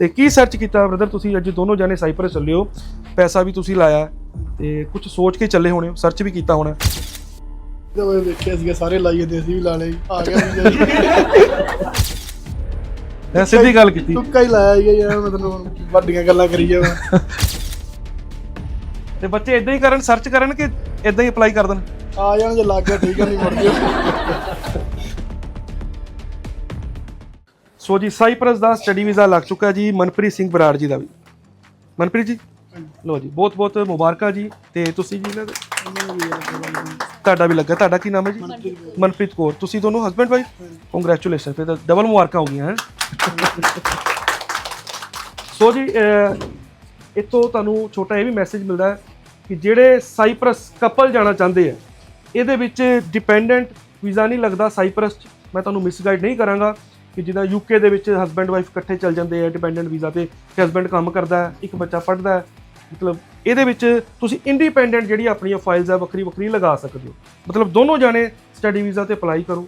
ਤੇ ਕੀ ਸਰਚ ਕੀਤਾ ਬ੍ਰਦਰ ਤੁਸੀਂ? ਅੱਜ ਦੋਨੋਂ ਜਾਨੇ ਸਾਈਪਰਸ ਚੱਲੇ ਹੋ। ਪੈਸਾ ਵੀ ਤੁਸੀਂ ਲਾਇਆ ਤੇ ਕੁਝ ਸੋਚ ਕੇ ਚੱਲੇ ਹੋਣੇ ਹੋ ਸਰਚ ਵੀ ਕੀਤਾ ਹੋਣਾ ਜਦੋਂ ਇਹ ਵੇਖਿਆ ਸੀਗਾ ਸਾਰੇ ਲਾਈ ਜਾਂਦੇ ਵੀ ਲਾ ਲਈ ਆ ਗਿਆ ਜੀ। ਮੈਂ ਸਿੱਧੀ ਗੱਲ ਕੀਤੀ। ਤੁੱਕਾ ਹੀ ਲਾਇਆ ਯਾਰ ਵੱਡੀਆਂ ਗੱਲਾਂ ਕਰੀ ਜਾਵਾਂ। ਤੇ ਬੱਚੇ ਇਦਾਂ ਹੀ ਕਰਨ ਸਰਚ ਕਰਨ ਕਿ ਇਦਾਂ ਹੀ ਅਪਲਾਈ ਕਰ ਦੇਣ? ਆ ਜਾਣ ਜੇ ਲੱਗ ਗਿਆ ਠੀਕ ਆ ਨਹੀਂ ਮੁੜ ਜਿਓ ਸੋ ਜੀ ਸਾਈਪਰਸ ਦਾ ਸਟੱਡੀ ਵੀਜ਼ਾ ਲੱਗ ਚੁੱਕਾ ਜੀ ਮਨਪ੍ਰੀਤ ਸਿੰਘ ਬਰਾੜ ਜੀ ਦਾ ਵੀ। ਮਨਪ੍ਰੀਤ ਜੀ? ਲੋ ਜੀ ਬਹੁਤ ਬਹੁਤ ਮੁਬਾਰਕਾਂ ਜੀ ਤੇ ਤੁਸੀਂ ਜੀ ਇਹਨਾਂ ਦੇ ਤੁਹਾਡਾ ਵੀ ਲੱਗਾ ਤੁਹਾਡਾ ਕੀ ਨਾਮ ਹੈ ਜੀ? ਮਨਪ੍ਰੀਤ ਕੌਰ। ਤੁਸੀਂ ਦੋਨੋਂ ਹਸਬੰਡ ਵਾਈਫ ਕੰਗ੍ਰੈਚੁਲੇਸ਼ਨ ਫਿਰ ਤਾਂ ਡਬਲ ਮੁਬਾਰਕਾਂ ਹੋ ਗਈਆਂ ਹੈ। ਸੋ ਜੀ ਇੱਥੋਂ ਤੁਹਾਨੂੰ ਛੋਟਾ ਇਹ ਵੀ ਮੈਸੇਜ ਮਿਲਦਾ ਹੈ ਕਿ ਜਿਹੜੇ ਸਾਈਪਰਸ ਕਪਲ ਜਾਣਾ ਚਾਹੁੰਦੇ ਆ ਇਹਦੇ ਵਿੱਚ ਡਿਪੈਂਡੈਂਟ ਵੀਜ਼ਾ ਨਹੀਂ ਲੱਗਦਾ ਸਾਈਪਰਸ 'ਚ। ਮੈਂ ਤੁਹਾਨੂੰ ਮਿਸਗਾਈਡ ਨਹੀਂ ਕਰਾਂਗਾ। ਕਿ ਜਿੱਦਾਂ ਯੂਕੇ ਦੇ ਵਿੱਚ ਹਸਬੈਂਡ ਵਾਈਫ ਇਕੱਠੇ ਚੱਲ ਜਾਂਦੇ ਆ ਡਿਪੈਂਡੈਂਟ ਵੀਜ਼ਾ ਤੇ ਕਿ ਹਸਬੈਂਡ ਕੰਮ ਕਰਦਾ ਇੱਕ ਬੱਚਾ ਪੜ੍ਹਦਾ ਮਤਲਬ ਇਹਦੇ ਵਿੱਚ ਤੁਸੀਂ ਇੰਡੀਪੈਂਡੈਂਟ ਜਿਹੜੀ ਆਪਣੀਆਂ ਫਾਈਲਸ ਆ ਵੱਖਰੀ ਵੱਖਰੀ ਲਗਾ ਸਕਦੇ ਹੋ। ਮਤਲਬ ਦੋਨੋਂ ਜਾਣੇ ਸਟੱਡੀ ਵੀਜ਼ਾ ਤੇ ਅਪਲਾਈ ਕਰੋ।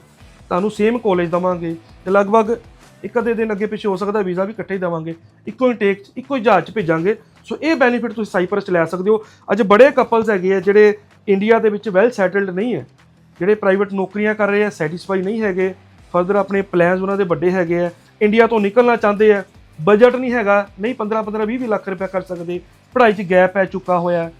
ਤੁਹਾਨੂੰ ਸੇਮ ਕਾਲਜ ਦਵਾਂਗੇ ਤੇ ਲਗਭਗ ਇੱਕ ਅੱਧੇ ਦਿਨ ਅੱਗੇ ਪਿੱਛੇ ਹੋ ਸਕਦਾ ਵੀਜ਼ਾ ਵੀ ਇਕੱਠੇ ਹੀ ਦੇਵਾਂਗੇ। ਇੱਕੋ ਹੀ ਟੇਕ 'ਚ, ਇੱਕੋ ਹੀ ਜਹਾਜ਼ 'ਚ ਭੇਜਾਂਗੇ। ਸੋ ਇਹ ਬੈਨੀਫਿਟ ਤੁਸੀਂ ਸਾਈਪਰਸ 'ਚ ਲੈ ਸਕਦੇ ਹੋ। ਅੱਜ ਬੜੇ ਕਪਲਸ ਹੈਗੇ ਆ ਜਿਹੜੇ ਇੰਡੀਆ ਦੇ ਵਿੱਚ ਵੈਲ ਸੈਟਲਡ ਨਹੀਂ ਹੈ। ਜਿਹੜੇ ਪ੍ਰਾਈਵੇਟ ਨੌਕਰੀਆਂ ਕਰ ਰਹੇ ਆ ਸੈਟੀਸਫਾਈ ਨਹੀਂ ਹੈਗੇ। ਫਰਦਰ ਆਪਣੇ ਪਲਾਨਸ ਉਹਨਾਂ ਦੇ ਵੱਡੇ ਹੈਗੇ ਆ। ਇੰਡੀਆ ਤੋਂ ਨਿਕਲਣਾ ਚਾਹੁੰਦੇ ਆ। ਬਜਟ ਨਹੀਂ ਹੈਗਾ। ਨਹੀਂ 15 15 20 ਲੱਖ ਰੁਪਏ ਕਰ ਸਕਦੇ। ਪੜ੍ਹਾਈ 'ਚ ਗੈਪ ਹੈ, ਚੁੱਕਾ ਹੋਇਆ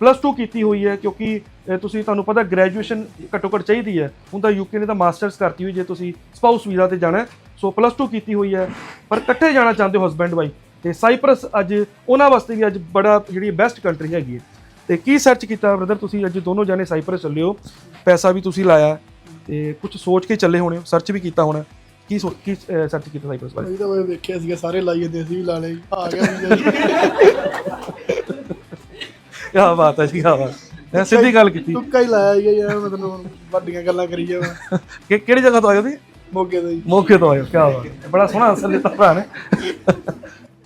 ਪਲੱਸ 2 ਕੀਤੀ ਹੋਈ ਹੈ, ਕਿਉਂਕਿ ਤੁਸੀਂ ਤੁਹਾਨੂੰ ਪਤਾ ਗ੍ਰੈਜੂਏਸ਼ਨ ਘੱਟੋ ਘੱਟ ਚਾਹੀਦੀ ਹੈ। ਹੁਣ ਤਾਂ ਯੂਕੇ ਨੇ ਤਾਂ ਮਾਸਟਰਸ ਕਰਤੀ ਹੋਈ ਜੇ ਤੁਸੀਂ ਸਪਾਊਸ ਵੀਜ਼ਾ ਤੇ ਜਾਣਾ ਸੋ ਪਲੱਸ 2 ਕੀਤੀ ਹੋਈ ਹੈ। ਪਰ ਇਕੱਠੇ ਜਾਣਾ ਚਾਹੁੰਦੇ ਹੋ ਹਸਬੈਂਡ ਵਾਈਫ ਤੇ ਸਾਈਪਰਸ ਅੱਜ ਉਹਨਾਂ ਵਾਸਤੇ ਵੀ ਅੱਜ ਬੜਾ ਜਿਹੜੀ ਬੈਸਟ ਕੰਟਰੀ ਹੈਗੀ ਹੈ। ਤੇ ਕੀ ਸਰਚ ਕੀਤਾ ਬ੍ਰਦਰ ਤੁਸੀਂ ਅੱਜ ਦੋਨੋਂ ਜਾਨੇ ਸਾਈਪਰਸ ਚੱਲਿਓ। ਪੈਸਾ ਵੀ ਤੁਸੀਂ ਲਾਇਆ। ਤੇ ਕੁਝ ਸੋਚ ਕੇ ਚੱਲੇ ਹੋਣੇ ਸਰਚ ਵੀ ਕੀਤਾ ਹੋਣਾ। ਕੀ ਸੋਚ ਕੀ ਸਰਚ ਕੀਤਾ ਸਾਈਪਰਸ ਬਾਰੇ? ਜਦੋਂ ਇਹ ਵੇਖਿਆ ਸੀਗਾ ਸਾਰੇ ਲਾਈ ਜਾਂਦੇ ਅਸੀਂ ਵੀ ਲਾ ਆ ਗਿਆ ਸੀਗਾ ਜੀ। ਕੀ ਬਾਤ ਹੈ ਜੀ ਕੀ ਬਾਤ। ਮੈਂ ਸਿੱਧੀ ਗੱਲ ਕੀਤੀ। ਤੁੱਕਾ ਹੀ ਲਾਇਆ ਸੀਗਾ ਯਾਰ ਮੈਂ ਤੈਨੂੰ ਵੱਡੀਆਂ ਗੱਲਾਂ ਕਰੀ ਜਾਵਾਂ। ਕਿ ਕਿਹੜੀ ਜਗ੍ਹਾ ਤੋਂ ਆਏ ਹੋ ਤੁਸੀਂ? ਮੋਗੇ ਤੋਂ ਜੀ। ਮੌਕੇ ਤੋਂ ਆਏ ਹੋ ਕੀ ਬਾਤ ਹੈ। ਬੜਾ ਸੋਹਣਾ ਆਨਸਰ ਦਿੱਤਾ ਭਰਾ ਨੇ।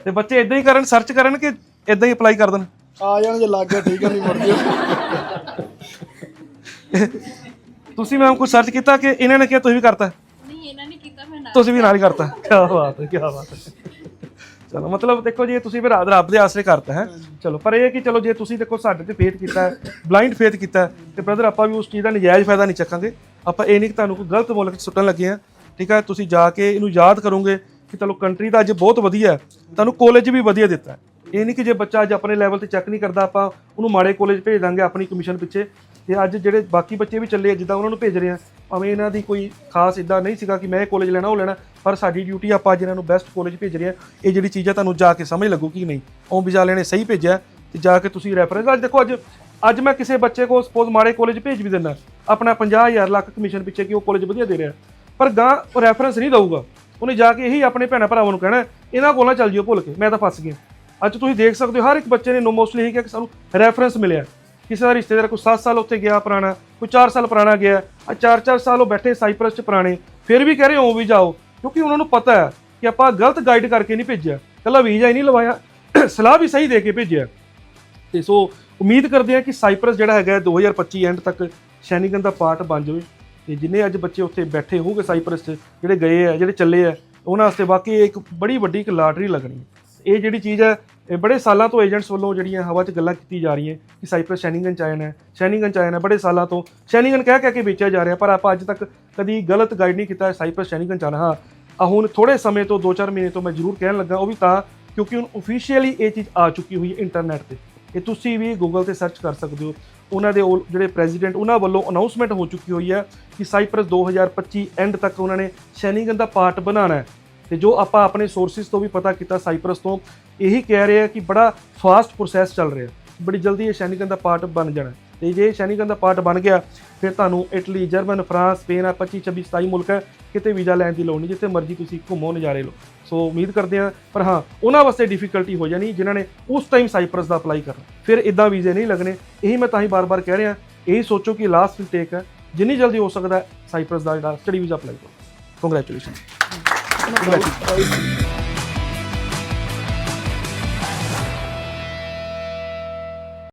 ਤੇ ਬੱਚੇ ਇਦਾਂ ਹੀ ਕਰਨ ਸਰਚ ਕਰਨ ਕਿ ਇਦਾਂ ਹੀ ਅਪਲਾਈ ਕਰ ਦੇਣ? ਆ ਜਾਣ ਜੇ ਲੱਗ ਗਿਆ ਠੀਕ ਆ ਨਹੀਂ ਮੁੜ ਜਿਓ ਤੁਸੀਂ ਮੈਮ ਕੁਝ ਸਰਚ ਕੀਤਾ ਕਿ ਇਹਨਾਂ ਨੇ ਕਿਹਾ ਤੁਸੀਂ ਵੀ ਕਰਤਾ? ਨਹੀਂ ਇਹਨਾਂ ਨੇ ਕੀਤਾ ਮੈਂ ਨਾਲ ਤੁਸੀਂ ਵੀ ਨਾਲ ਹੀ ਕਰਤਾ। ਕੀ ਬਾਤ ਹੈ ਕੀ ਬਾਤ ਹੈ। ਚਲੋ ਮਤਲਬ ਦੇਖੋ ਜੀ ਤੁਸੀਂ ਵੀ ਰਾਤ ਰੱਬ ਦੇ ਆਸਰੇ ਕਰਤਾ ਹੈ। ਚਲੋ ਪਰ ਇਹ ਹੈ ਕਿ ਚਲੋ ਜੇ ਤੁਸੀਂ ਦੇਖੋ ਸਾਡੇ ਤੇ ਫੇਥ ਕੀਤਾ ਹੈ ਬਲਾਈਂਡ ਫੇਥ ਕੀਤਾ ਤੇ ਬ੍ਰਦਰ ਆਪਾਂ ਵੀ ਉਸ ਚੀਜ਼ ਦਾ ਨਜਾਇਜ਼ ਫਾਇਦਾ ਨਹੀਂ ਚੱਕਾਂਗੇ। ਆਪਾਂ ਇਹ ਨਹੀਂ ਕਿ ਤੁਹਾਨੂੰ ਕੋਈ ਗਲਤ ਮੁਲਕ 'ਚ ਸੁੱਟਣ ਲੱਗੇ ਆ ਠੀਕ ਹੈ? ਤੁਸੀਂ ਜਾ ਕੇ ਇਹਨੂੰ ਯਾਦ ਕਰੋਗੇ ਕਿ ਚਲੋ ਕੰਟਰੀ ਤਾਂ ਅੱਜ ਬਹੁਤ ਵਧੀਆ ਹੈ ਤੁਹਾਨੂੰ ਕਾਲਜ ਵੀ ਵਧੀਆ ਦਿੱਤਾ ਹੈ। ਇਹ ਨਹੀਂ ਕਿ ਜੇ ਬੱਚਾ ਅੱਜ ਆਪਣੇ ਲੈਵਲ ਤੇ ਚੈੱਕ ਨਹੀਂ ਕਰਦਾ ਆਪਾਂ ਉਹਨੂੰ ਮਾੜੇ ਕਾਲਜ ਭੇਜ ਦਾਂਗੇ ਆਪਣੀ ਕਮਿਸ਼ਨ ਪਿੱਛੇ। ਤੇ ਅੱਜ ਜਿਹੜੇ ਬਾਕੀ ਬੱਚੇ ਵੀ ਚੱਲੇ ਆ, ਜਿੱਦਾਂ ਉਹਨਾਂ ਨੂੰ ਭੇਜ ਰਹੇ ਆ, ਭਾਵੇਂ ਇਹਨਾਂ ਦੀ ਕੋਈ ਖਾਸ ਇਦਾਂ ਨਹੀਂ ਸੀਗਾ ਕਿ ਮੈਂ ਇਹ ਕਾਲਜ ਲੈਣਾ, ਉਹ ਲੈਣਾ, ਪਰ ਸਾਡੀ ਡਿਊਟੀ ਆਪਾਂ ਅੱਜ ਇਹਨਾਂ ਨੂੰ ਬੈਸਟ ਕਾਲਜ ਭੇਜ ਰਹੇ ਆ। ਇਹ ਜਿਹੜੀ ਚੀਜ਼ਾਂ ਤੁਹਾਨੂੰ ਜਾ ਕੇ ਸਮਝ ਲੱਗੂ ਕਿ ਨਹੀਂ। ਉਹ ਵੀਜ਼ਾ ਨੇ ਸਹੀ ਭੇਜਿਆ, ਤੇ ਜਾ ਕੇ ਤੁਸੀਂ ਰੈਫਰੈਂਸ ਅੱਜ ਦੇਖੋ, ਅੱਜ ਅੱਜ ਮੈਂ ਕਿਸੇ ਬੱਚੇ ਕੋ ਸਪੋਜ਼ ਮਾੜੇ ਕਾਲਜ ਭੇਜ ਵੀ ਦਿੰਦਾ, ਆਪਣਾ 50000 ਲੱਖ ਕਮਿਸ਼ਨ ਪਿੱਛੇ ਕਿ ਉਹ ਕਾਲਜ ਵਧੀਆ ਦੇ ਰਿਹਾ। ਪਰ ਗਾਂ ਉਹ ਰੈਫਰੈਂਸ ਨਹੀਂ ਦਊਗਾ। ਉਹਨੇ ਜਾ ਕੇ ਇਹੀ ਆਪਣੇ ਭੈਣਾਂ ਭਰਾਵਾਂ ਨੂੰ ਕਹਿਣਾ, ਇਹਨਾਂ ਕੋਲ ਨਾ ਚੱਲ ਜਿਓ ਭੁੱਲ ਕੇ, ਮੈਂ ਤਾਂ ਫਸ ਗਿਆ। ਅੱਜ ਤੁਸੀਂ ਦੇਖ ਸਕਦੇ ਹੋ, ਹਰ ਇੱਕ ਬੱਚੇ ਨੇ ਨੋ ਮੋਸਟਲੀ ਇਹੀ ਕਿਹਾ ਕਿ ਸਾਨੂੰ ਰੈਫਰੈਂਸ ਮਿਲਿਆ। ਕਿਸੇ ਦਾ ਰਿਸ਼ਤੇਦਾਰ ਕੋਈ 7 ਸਾਲ ਉੱਥੇ ਗਿਆ ਪੁਰਾਣਾ, ਕੋਈ 4 ਸਾਲ ਪੁਰਾਣਾ ਗਿਆ ਆ 4-4 ਸਾਲ ਉਹ ਬੈਠੇ ਸਾਈਪਰਸ 'ਚ ਪੁਰਾਣੇ, ਫਿਰ ਵੀ ਕਹਿ ਰਹੇ ਹੋ ਵੀ ਜਾਓ, ਕਿਉਂਕਿ ਉਹਨਾਂ ਨੂੰ ਪਤਾ ਹੈ ਕਿ ਆਪਾਂ ਗਲਤ ਗਾਈਡ ਕਰਕੇ ਨਹੀਂ ਭੇਜਿਆ ਕੱਲਾ ਵੀਜ਼ਾ ਹੀ ਨਹੀਂ ਲਵਾਇਆ, ਸਲਾਹ ਵੀ ਸਹੀ ਦੇ ਕੇ ਭੇਜਿਆ। ਤੇ ਸੋ ਉਮੀਦ ਕਰਦੇ ਹਾਂ ਕਿ ਸਾਈਪਰਸ ਜਿਹੜਾ ਹੈਗਾ ਹੈ 2025 ਐਂਡ ਤੱਕ ਸ਼ੈਨਿਗਨ ਦਾ ਪਾਰਟ ਬਣ ਜਾਵੇ, ਤੇ ਜਿੰਨੇ ਅੱਜ ਬੱਚੇ ਉੱਥੇ ਬੈਠੇ ਹੋਣਗੇ ਸਾਈਪਰਸ 'ਚ, ਜਿਹੜੇ ਗਏ ਆ ਜਿਹੜੇ ਚੱਲੇ ਆ ਉਹਨਾਂ ਵਾਸਤੇ ਵਾਕਈ ਇੱਕ ਬੜੀ ਵੱਡੀ ਇੱਕ ਲਾਟਰੀ ਲੱਗਣੀ ਹੈ। ਇਹ ਜਿਹੜੀ ਚੀਜ਼ ਹੈ, ਇਹ ਬੜੇ ਸਾਲਾਂ ਤੋਂ ਏਜੰਟਸ ਵੱਲੋਂ ਜਿਹੜੀਆਂ ਹਵਾ 'ਚ ਗੱਲਾਂ ਕੀਤੀ ਜਾ ਰਹੀਆਂ, ਕਿ ਸਾਈਪਰਸ ਸ਼ੈਨਿੰਗਨ ਚ ਆਇਆ ਹੈ ਸ਼ੈਨਿੰਗਨ ਚ ਆਇਆ ਹੈ ਬੜੇ ਸਾਲਾਂ ਤੋਂ। ਸ਼ੈਨਿੰਗਨ ਕਹਿ ਕਹਿ ਕੇ ਵੇਚਿਆ ਜਾ ਰਿਹਾ, ਪਰ ਆਪਾਂ ਅੱਜ ਤੱਕ ਕਦੀ ਗਲਤ ਗਾਈਡ ਨਹੀਂ ਕੀਤਾ ਸਾਈਪਰਸ ਸ਼ੈਨਿੰਗਨ ਚ ਆਉਣਾ। ਹਾਂ ਆ ਹੁਣ ਥੋੜੇ ਸਮੇਂ ਤੋਂ 2-4 ਮਹੀਨੇ ਤੋਂ ਮੈਂ ਜ਼ਰੂਰ ਕਹਿਣ ਲੱਗਾ, ਉਹ ਵੀ ਤਾਂ ਕਿਉਂਕਿ ਹੁਣ ਅਫੀਸ਼ੀਅਲੀ ਇਹ ਚੀਜ਼ ਆ ਚੁੱਕੀ ਹੋਈ ਹੈ ਇੰਟਰਨੈਟ ਤੇ। ਇਹ ਤੁਸੀਂ ਵੀ ਗੂਗਲ ਤੇ ਸਰਚ ਕਰ ਸਕਦੇ ਹੋ। ਉਹਨਾਂ ਦੇ ਉਹ ਜਿਹੜੇ ਪ੍ਰੈਜ਼ੀਡੈਂਟ ਉਹਨਾਂ ਵੱਲੋਂ ਅਨਾਉਂਸਮੈਂਟ ਹੋ ਚੁੱਕੀ ਹੋਈ ਹੈ ਕਿ ਸਾਈਪਰਸ 2025 ਐਂਡ ਤੱਕ ਉਹਨਾਂ ਨੇ ਸ਼ੈਨਿੰਗਨ ਦਾ ਪਾਰਟ ਬਣਾਉਣਾ ਹੈ। ਤੇ ਜੋ ਆਪਾਂ ਆਪਣੇ ਸੋਰਸਿਸ ਤੋਂ ਵੀ ਪਤਾ ਕੀਤਾ ਸਾਈਪਰਸ ਤੋਂ, ਇਹੀ ਕਹਿ ਰਹੇ ਆ ਕਿ ਬੜਾ ਫਾਸਟ ਪ੍ਰੋਸੈਸ ਚੱਲ ਰਿਹਾ। ਬੜੀ ਜਲਦੀ ਇਹ ਸ਼ੈਨਿਗਨ ਦਾ ਪਾਰਟ ਬਣ ਜਾਣਾ। ਤੇ ਜੇ ਸ਼ੈਨਿਗਨ ਦਾ ਪਾਰਟ ਬਣ ਗਿਆ, ਫਿਰ ਤੁਹਾਨੂੰ ਇਟਲੀ ਜਰਮਨ ਫਰਾਂਸ ਸਪੇਨ ਆ 25 26 27 ਮੁਲਕ ਹੈ, ਕਿਤੇ ਵੀਜ਼ਾ ਲੈਣ ਦੀ ਲੋੜ ਨਹੀਂ, ਜਿੱਥੇ ਮਰਜ਼ੀ ਤੁਸੀਂ ਘੁੰਮੋ, ਨਜ਼ਾਰੇ ਲਓ। ਸੋ ਉਮੀਦ ਕਰਦੇ ਹਾਂ, ਪਰ ਹਾਂ, ਉਹਨਾਂ ਵਾਸਤੇ ਡਿਫਿਕਲਟੀ ਹੋ ਜਾਣੀ, ਜਿਨ੍ਹਾਂ ਨੇ ਉਸ ਟਾਈਮ ਸਾਈਪਰਸ ਦਾ ਅਪਲਾਈ ਕਰਨਾ। ਫਿਰ ਇਦਾਂ ਵੀਜ਼ੇ ਨਹੀਂ ਲੱਗਣੇ। ਇਹੀ ਮੈਂ ਤਾਂ ਹੀ ਬਾਰ-ਬਾਰ ਕਹਿ ਰਿਹਾ, ਇਹੀ ਸੋਚੋ ਕਿ ਲਾਸਟ ਵਿਲ ਟੇਕ ਹੈ, ਜਿੰਨੀ ਜਲਦੀ ਹੋ ਸਕਦਾ ਸਾਈਪਰਸ ਦਾ ਜਿਹੜਾ ਸਟੱਡੀ ਵੀਜ਼ਾ ਅਪਲਾਈ ਕਰੋ। ਕੰਗ੍ਰੈਚੁਲੇਸ਼ਨ 对。